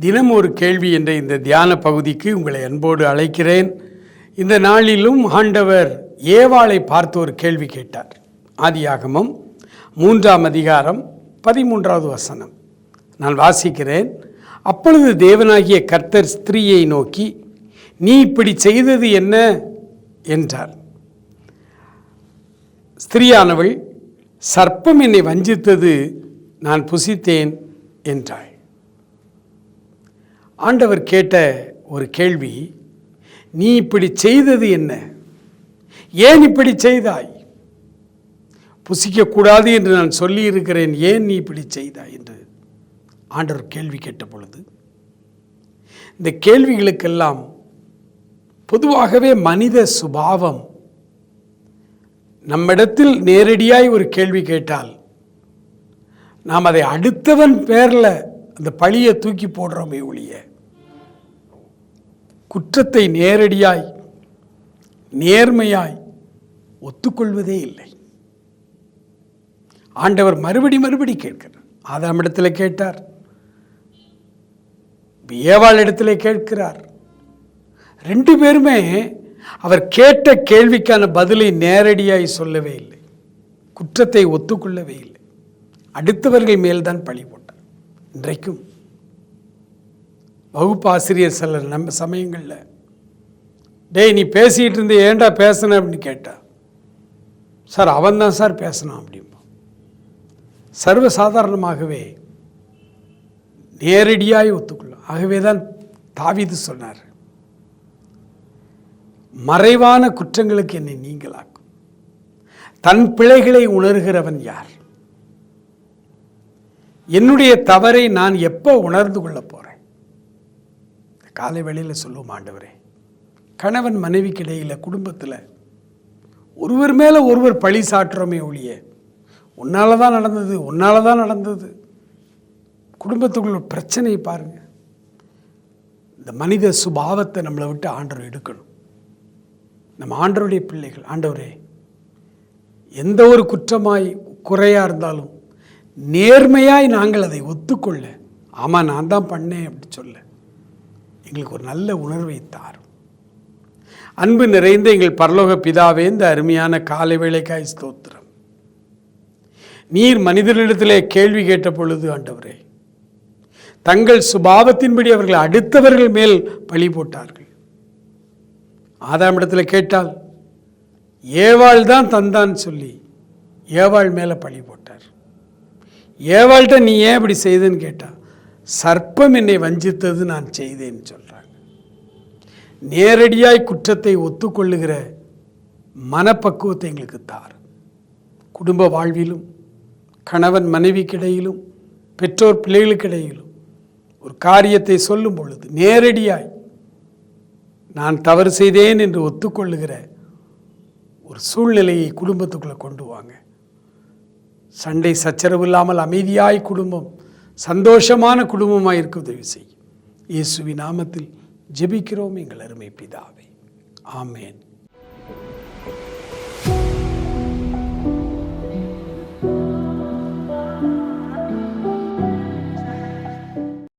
தினம் ஒரு கேள்வி என்ற இந்த தியான பகுதிக்கு உங்களை அன்போடு அழைக்கிறேன். இந்த நாளிலும் ஆண்டவர் ஏவாளை பார்த்து ஒரு கேள்வி கேட்டார். ஆதியாகமம் மூன்றாம் அதிகாரம் பதிமூன்றாவது வசனம். நான் வாசிக்கிறேன். அப்பொழுது தேவனாகிய கர்த்தர் ஸ்திரீயை நோக்கி நீ இப்படி செய்தது என்ன? என்றார். ஸ்திரீயானவள் சர்ப்பம் என்னை வஞ்சித்தது நான் புசித்தேன் என்றாள். ஆண்டவர் கேட்ட ஒரு கேள்வி நீ இப்படி செய்தது என்ன? ஏன் இப்படி செய்தாய்? புசிக்கக்கூடாது என்று நான் சொல்லியிருக்கிறேன். ஏன் நீ இப்படி செய்தாய்? என்று ஆண்டவர் கேள்வி கேட்ட பொழுது இந்த கேள்விகளுக்கெல்லாம் பொதுவாகவே மனித சுபாவம் நம்மிடத்தில் நேரடியாய் ஒரு கேள்வி கேட்டால் நாம் அதை அடுத்தவன் பேரில் அந்த பழியை தூக்கி போடுறோமே ஒழிய குற்றத்தை நேரடியாய் நேர்மையாய் ஒத்துக்கொள்வதே இல்லை. ஆண்டவர் மறுபடி மறுபடி கேட்கிறார். ஆதாம் இடத்துல கேட்டார். ஏவாள் இடத்துல கேட்கிறார். ரெண்டு பேருமே அவர் கேட்ட கேள்விக்கான பதிலை நேரடியாய் சொல்லவே இல்லை. குற்றத்தை ஒத்துக்கொள்ளவே இல்லை. அடுத்தவர்கள் மேல்தான் பழி போட்டார். இன்றைக்கும் வகுப்பாசிரியர் சிலர் நம்ம சமயங்களில் டேய் நீ பேசிகிட்டு இருந்த ஏன்டா பேசின? அப்படின்னு கேட்டா சார் அவன் தான் சார் பேசினான் அப்படிம்பா. சர்வசாதாரணமாகவே நேரடியாக ஒத்துக்கொள்ளும் ஆகவே தான் தாவிது சொன்னார் மறைவான குற்றங்களுக்கு என்னை நீங்களாக்கும். தன் பிழைகளை உணர்கிறவன் யார்? என்னுடைய தவறை நான் எப்போ உணர்ந்து கொள்ளப் போகிறேன் காலை வேளையில் சொல்லுவோம் ஆண்டவரே. கணவன் மனைவிக்கு இடையில் குடும்பத்தில் ஒருவர் மேலே ஒருவர் பழி சாட்டுறோமே ஒழிய உன்னால தான் நடந்தது உன்னால தான் நடந்தது. குடும்பத்துக்குள்ள பிரச்சனையை பாருங்கள் இந்த மனித சுபாவத்தை நம்மளை விட்டு ஆண்டவர் எடுக்கணும். நம்ம ஆண்டவருடைய பிள்ளைகள் ஆண்டவரே எந்த ஒரு குற்றமாய் குறையாக இருந்தாலும் நேர்மையாய் நாங்கள் அதை ஒத்துக்கொள்ள ஆமாம் நான் தான் பண்ணேன் அப்படி சொல்ல. எங்களுக்கு ஒரு நல்ல உணர்வை தாரும். அன்பு நிறைந்த எங்கள் பரலோக பிதாவே இந்த அருமையான காலை வேலைக்காய் ஸ்தோத்திரம். நீர் மனிதர்களிடத்திலே கேள்வி கேட்ட பொழுது ஆண்டவரே தங்கள் சுபாவத்தின்படி அவர்கள் அடுத்தவர்கள் மேல் பழி போட்டார்கள். ஆதாம் இடத்துல கேட்டால் ஏவாள் தான் தந்தான் சொல்லி ஏவாள் மேலே பழி போட்டார். ஏவாள்கிட்ட நீ ஏன் இப்படி செய்துன்னு கேட்டான் சர்ப்பம் என்னை வஞ்சித்தது நான் செய்தேன்னு சொல்கிறாங்க நேரடியாய் குற்றத்தை ஒத்துக்கொள்ளுகிற மனப்பக்குவத்தை எங்களுக்கு தார். குடும்ப வாழ்விலும் கணவன் மனைவிக்கிடையிலும் பெற்றோர் பிள்ளைகளுக்கிடையிலும் ஒரு காரியத்தை சொல்லும் பொழுது நேரடியாய் நான் தவறு செய்தேன் என்று ஒத்துக்கொள்ளுகிற ஒரு சூழ்நிலையை குடும்பத்துக்குள்ளே கொண்டு வாங்க. சண்டை சச்சரவு இல்லாமல் அமைதியாய் குடும்பம் சந்தோஷமான குடும்பமாக இருக்க உதவி செய்யும் இயேசுவி நாமத்தில் ஜெபிக்கிறோம் எங்கள் அருமை பிதாவை. ஆமேன்.